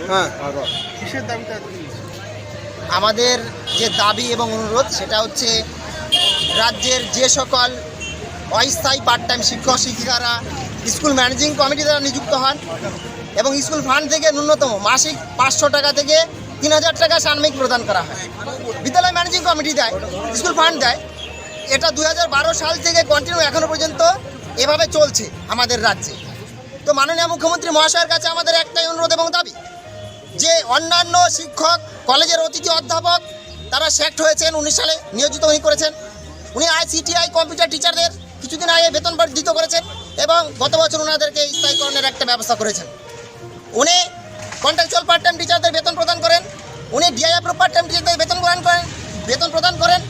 হ্যাঁ। আমাদের যে দাবি এবং অনুরোধ, সেটা হচ্ছে রাজ্যের যে সকল অস্থায়ী পার্ট টাইম শিক্ষক, শিক্ষিকারা, স্কুল ম্যানেজিং কমিটি দ্বারা নিযুক্ত হন এবং স্কুল ফান্ড থেকে ন্যূনতম মাসিক পাঁচশো টাকা থেকে তিন হাজার টাকা সান্মিক প্রদান করা হয়। বিদ্যালয় ম্যানেজিং কমিটি দেয়, স্কুল ফান্ড দেয়। এটা দুই হাজার বারো সাল থেকে কন্টিনিউ এখনও পর্যন্ত এভাবে চলছে আমাদের রাজ্যে। তো মাননীয় মুখ্যমন্ত্রী মহাশয়ের কাছে আমাদের একটাই অনুরোধ এবং দাবি যে অন্যান্য শিক্ষক, কলেজের অতিথি অধ্যাপক, তারা সেক্ট হয়েছেন উনিশ সালে, নিয়োজিত উনি করেছেন। উনি আইসিটিআই কম্পিউটার টিচারদের কিছুদিন আগে বেতন বর্ধিত করেছেন এবং গত বছর ওনাদেরকে স্থায়ীকরণের একটা ব্যবস্থা করেছেন। উনি কন্ট্রাকচুয়াল পার্ট টাইম টিচারদের বেতন প্রদান করেন, উনি ডিআই অ্যাপ্রুভ পার্ট টাইম টিচারদের বেতন প্রদান করেন, বেতন প্রদান করেন।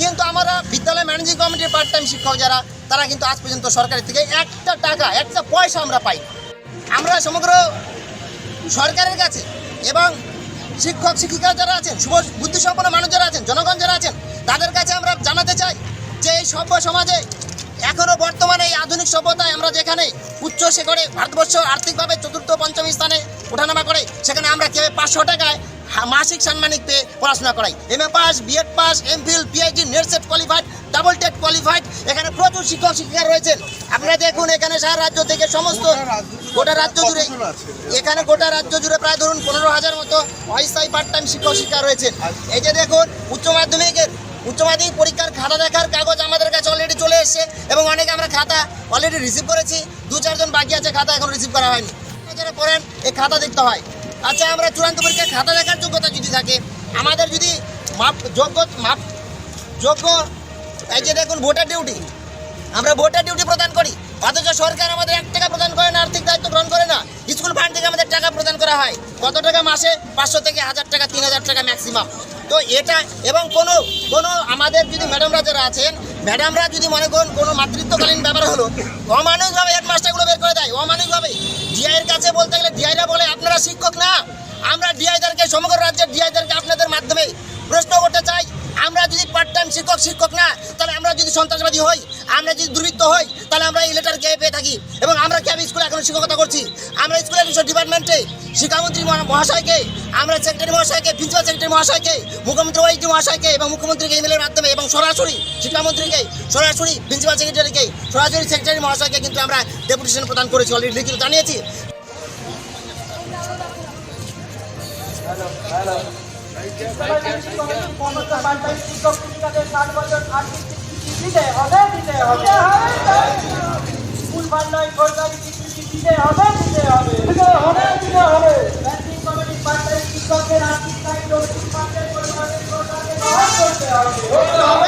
কিন্তু আমরা বিদ্যালয় ম্যানেজিং কমিটির পার্ট টাইম শিক্ষক যারা, তারা কিন্তু আজ পর্যন্ত সরকারের থেকে একটা টাকা, একটা পয়সা আমরা পাই আমরা সমগ্র সরকারের কাছে এবং শিক্ষক শিক্ষিকা যারা আছেন, শুভ বুদ্ধিসম্পন্ন মানুষ যারা আছেন, জনগণ যারা আছেন, তাদের কাছে আমরা জানাতে চাই যে এই সভ্য সমাজে এখনও বর্তমানে এই আধুনিক সভ্যতায় আমরা যেখানে উচ্চ শেখরে ভারতবর্ষ আর্থিকভাবে চতুর্থ পঞ্চম স্থানে ওঠানামা করে, সেখানে আমরা কীভাবে পাঁচশো টাকায় মাসিক সাম্মানিক পেয়ে পড়াশোনা করাই। M A pass B Ed pass M Phil PhD NET SET qualified double TET qualified এখানে প্রচুর শিক্ষক শিক্ষিকা রয়েছেন আপনারা দেখুন এখানে সারা রাজ্য থেকে সমস্ত গোটা রাজ্য জুড়ে এখানে গোটা রাজ্য জুড়ে প্রায় ধরুন পনেরো হাজার মতো অস্থায়ী পার্ট টাইম শিক্ষক শিক্ষা রয়েছে এই যে দেখুন উচ্চ মাধ্যমিকের উচ্চ মাধ্যমিক পরীক্ষার খাতা দেখার কাগজ আমাদের কাছে অলরেডি চলে এসেছে এবং অনেকে আমরা খাতা অলরেডি রিসিভ করেছি। দু চারজন বাকি আছে খাতা এখন রিসিভ করা হয়নি। যারা পড়েন এই খাতা দেখতে হয়। আচ্ছা আমরা চূড়ান্ত পরীক্ষায় খাতা দেখার যোগ্যতা যদি থাকে, আমাদের যদি মাপ যোগ্য মাপ যোগ্য, এই যে দেখুন ভোটার ডিউটি আমরা ভোটার ডিউটি প্রদান করি, অথচ সরকার আমাদের এক টাকা প্রদান করে না, আর্থিক দায়িত্ব গ্রহণ করে না স্কুল ফান্ড থেকে আমাদের টাকা প্রদান করা হয়। কত টাকা মাসে? পাঁচশো থেকে হাজার টাকা, তিন হাজার টাকা ম্যাক্সিমাম তো এটা, এবং কোনো কোনো আমাদের যদি ম্যাডামরা যারা আছেন ম্যাডামরা যদি মনে করুন কোনো মাতৃত্বকালীন ব্যাপার হলো, অমানুষভাবে হেডমাস্টারগুলো বের হবে। ডিআইয়ের কাছে বলতে গেলে ডিআইরা বলে, আপনারা শিক্ষক না। আমরা ডিআইদেরকে সমগ্র রাজ্যের ডিআইদারকে আপনাদের মাধ্যমে প্রশ্ন করতে চাই। আমরা যদি পার্ট টাইম শিক্ষক শিক্ষক না, তাহলে আমরা যদি সন্ত্রাসবাদী হই, আমরা যদি দুর্বৃত্ত হই, তাহলে আমরা এই লেটার কে পেয়ে থাকি। এবং আমরা কি আমি স্কুলে এখন শিক্ষকতা করছি? আমরা স্কুলের ডিপার্টমেন্টে শিক্ষামন্ত্রী মহাশয়কে, আমরা সেক্রেটারি মহাশয়কে প্রিন্সিপাল সেক্রেটারি মহাশয়কে, মুখ্যমন্ত্রী ওইটি মহাশয়কে এবং মুখ্যমন্ত্রীকে ইমেলের মাধ্যমে এবং সরাসরি শিক্ষামন্ত্রীকে, সরাসরি প্রিন্সিপাল সেক্রেটারিকে সরাসরি সেক্রেটারি মহাশয়কে কিন্তু আমরা ডেপুটেশন প্রদান করেছি অলরেডি লিখিত জানিয়েছি। দিতে হবে দিতে হবে স্কুল বান্ধায় সরকারি স্বীকৃতি দিতে হবে দিতে হবে দিতে হবে দিতে শিক্ষকদের আর্থিক দায়িত্ব করতে হবে।